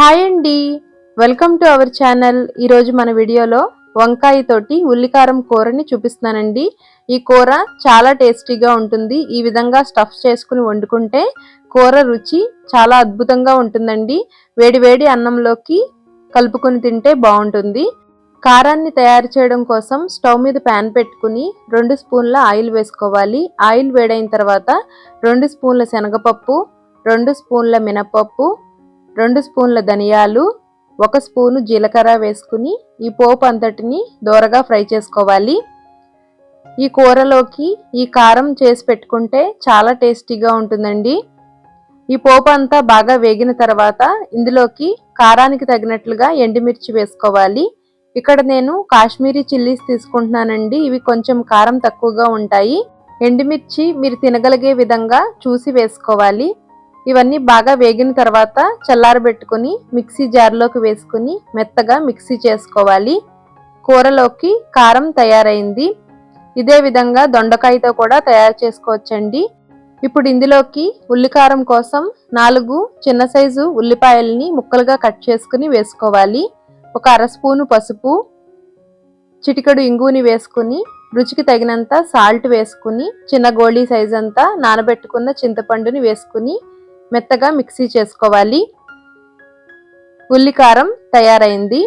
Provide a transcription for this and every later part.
Hi అండి. Welcome to our channel. ఈరోజు మన వీడియోలో వంకాయ తోటి ఉల్లికారం కూరని చూపిస్తున్నానండి. ఈ కూర చాలా టేస్టీగా ఉంటుంది. ఈ విధంగా స్టఫ్ చేసుకుని వండుకుంటే కూర రుచి చాలా అద్భుతంగా ఉంటుందండి. వేడివేడి అన్నంలోకి కలుపుకొని తింటే బాగుంటుంది. కారాన్ని తయారు చేయడం కోసం స్టవ్ మీద ప్యాన్ పెట్టుకుని రెండు స్పూన్ల ఆయిల్ వేసుకోవాలి. ఆయిల్ వేడైన తర్వాత రెండు స్పూన్ల శనగపప్పు రెండు స్పూన్ల మినపప్పు రెండు స్పూన్ల ధనియాలు ఒక స్పూను జీలకర్ర వేసుకుని ఈ పోపు అంతటిని దోరగా ఫ్రై చేసుకోవాలి. ఈ కూరలోకి ఈ కారం చేసి పెట్టుకుంటే చాలా టేస్టీగా ఉంటుందండి. ఈ పోపు అంతా బాగా వేగిన తర్వాత ఇందులోకి కారానికి తగినట్లుగా ఎండుమిర్చి వేసుకోవాలి. ఇక్కడ నేను కాశ్మీరీ చిల్లీస్ తీసుకుంటున్నానండి. ఇవి కొంచెం కారం తక్కువగా ఉంటాయి. ఎండుమిర్చి మీరు తినగలిగే విధంగా చూసి వేసుకోవాలి. ఇవన్నీ బాగా వేగిన తర్వాత చల్లారబెట్టుకుని మిక్సీ జార్లోకి వేసుకుని మెత్తగా మిక్సీ చేసుకోవాలి. కూరలోకి కారం తయారైంది. ఇదే విధంగా దొండకాయతో కూడా తయారు చేసుకోవచ్చండి. ఇప్పుడు ఇందులోకి ఉల్లికారం కోసం నాలుగు చిన్న సైజు ఉల్లిపాయల్ని ముక్కలుగా కట్ చేసుకుని వేసుకోవాలి. ఒక అర స్పూను పసుపు చిటికడు ఇంగుని వేసుకుని రుచికి తగినంత సాల్ట్ వేసుకుని చిన్న గోళీ సైజ్ అంతా నానబెట్టుకున్న చింతపండుని వేసుకుని మెత్తగా మిక్సీ చేసుకోవాలి. ఉల్లికారం తయారైంది.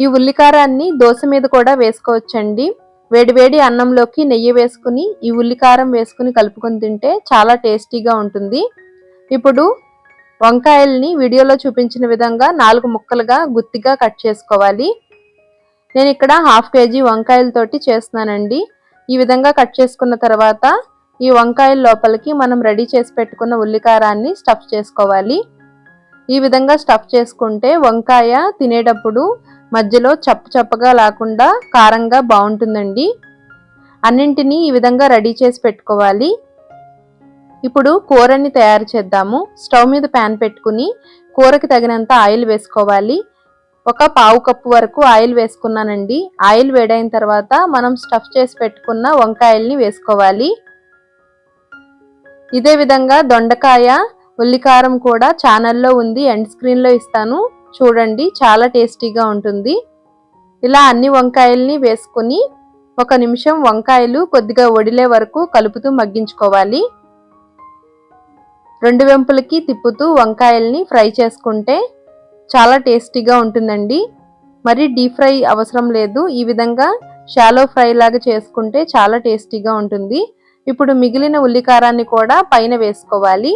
ఈ ఉల్లికారాన్ని దోశ మీద కూడా వేసుకోవచ్చండి. వేడివేడి అన్నంలోకి నెయ్యి వేసుకుని ఈ ఉల్లికారం వేసుకుని కలుపుకొని తింటే చాలా టేస్టీగా ఉంటుంది. ఇప్పుడు వంకాయల్ని వీడియోలో చూపించిన విధంగా నాలుగు ముక్కలుగా గుత్తిగా కట్ చేసుకోవాలి. నేను ఇక్కడ హాఫ్ కేజీ వంకాయలతోటి చేస్తున్నానండి. ఈ విధంగా కట్ చేసుకున్న తర్వాత ఈ వంకాయల లోపలికి మనం రెడీ చేసి పెట్టుకున్న ఉల్లికారాన్ని స్టఫ్ చేసుకోవాలి. ఈ విధంగా స్టఫ్ చేసుకుంటే వంకాయ తినేటప్పుడు మధ్యలో చప్పు చప్పగా లేకుండా కారంగా బాగుంటుందండి. అన్నింటినీ ఈ విధంగా రెడీ చేసి పెట్టుకోవాలి. ఇప్పుడు కూరని తయారు చేద్దాము. స్టవ్ మీద ప్యాన్ పెట్టుకుని కూరకి తగినంత ఆయిల్ వేసుకోవాలి. ఒక పావు కప్పు వరకు ఆయిల్ వేసుకున్నానండి. ఆయిల్ వేడైన తర్వాత మనం స్టఫ్ చేసి పెట్టుకున్న వంకాయల్ని వేసుకోవాలి. ఇదే విధంగా దొండకాయ ఉల్లికారం కూడా ఛానల్లో ఉంది ఎండ్ స్క్రీన్లో ఇస్తాను. చూడండి చాలా టేస్టీగా ఉంటుంది. ఇలా అన్ని వంకాయల్ని వేసుకొని ఒక నిమిషం వంకాయలు కొద్దిగా వడిలే వరకు కలుపుతూ మగ్గించుకోవాలి. రెండు వెంపులకి తిప్పుతూ వంకాయల్ని ఫ్రై చేసుకుంటే చాలా టేస్టీగా ఉంటుందండి. మరి డీప్ ఫ్రై అవసరం లేదు. ఈ విధంగా షాలో ఫ్రై లాగా చేసుకుంటే చాలా టేస్టీగా ఉంటుంది. ఇప్పుడు మిగిలిన ఉల్లికారాన్ని కూడా పైన వేసుకోవాలి.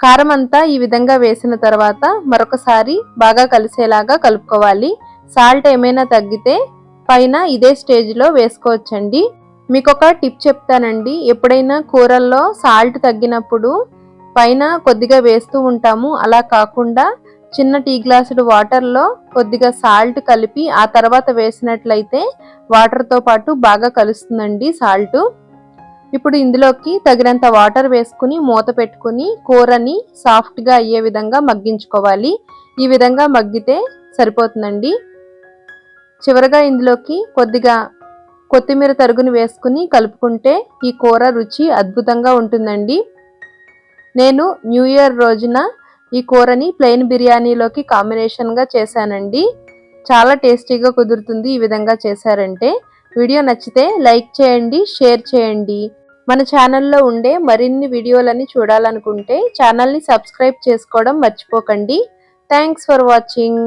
కారం అంతా ఈ విధంగా వేసిన తర్వాత మరొకసారి బాగా కలిసేలాగా కలుపుకోవాలి. సాల్ట్ ఏమైనా తగ్గితే పైన ఇదే స్టేజ్లో వేసుకోవచ్చండి. మీకు ఒక టిప్ చెప్తానండి. ఎప్పుడైనా కూరల్లో సాల్ట్ తగ్గినప్పుడు పైన కొద్దిగా వేస్తూ ఉంటాము. అలా కాకుండా చిన్న టీ గ్లాసుడు వాటర్లో కొద్దిగా సాల్ట్ కలిపి ఆ తర్వాత వేసినట్లయితే వాటర్తో పాటు బాగా కలుస్తుందండి సాల్ట్ ఇప్పుడు ఇందులోకి తగినంత వాటర్ వేసుకుని మూత పెట్టుకుని కూరని సాఫ్ట్గా అయ్యే విధంగా మగ్గించుకోవాలి. ఈ విధంగా మగ్గితే సరిపోతుందండి. చివరగా ఇందులోకి కొద్దిగా కొత్తిమీర తరుగుని వేసుకుని కలుపుకుంటే ఈ కూర రుచి అద్భుతంగా ఉంటుందండి. నేను న్యూ ఇయర్ రోజున ఈ కూరని ప్లెయిన్ బిర్యానీలోకి కాంబినేషన్గా చేశానండి. చాలా టేస్టీగా కుదురుతుంది ఈ విధంగా చేశారంటే. వీడియో నచ్చితే లైక్ చేయండి షేర్ చేయండి. మన ఛానల్లో ఉండే మరిన్ని వీడియోలని చూడాలనుకుంటే ఛానల్ని సబ్స్క్రైబ్ చేసుకోవడం మర్చిపోకండి. Thanks for watching.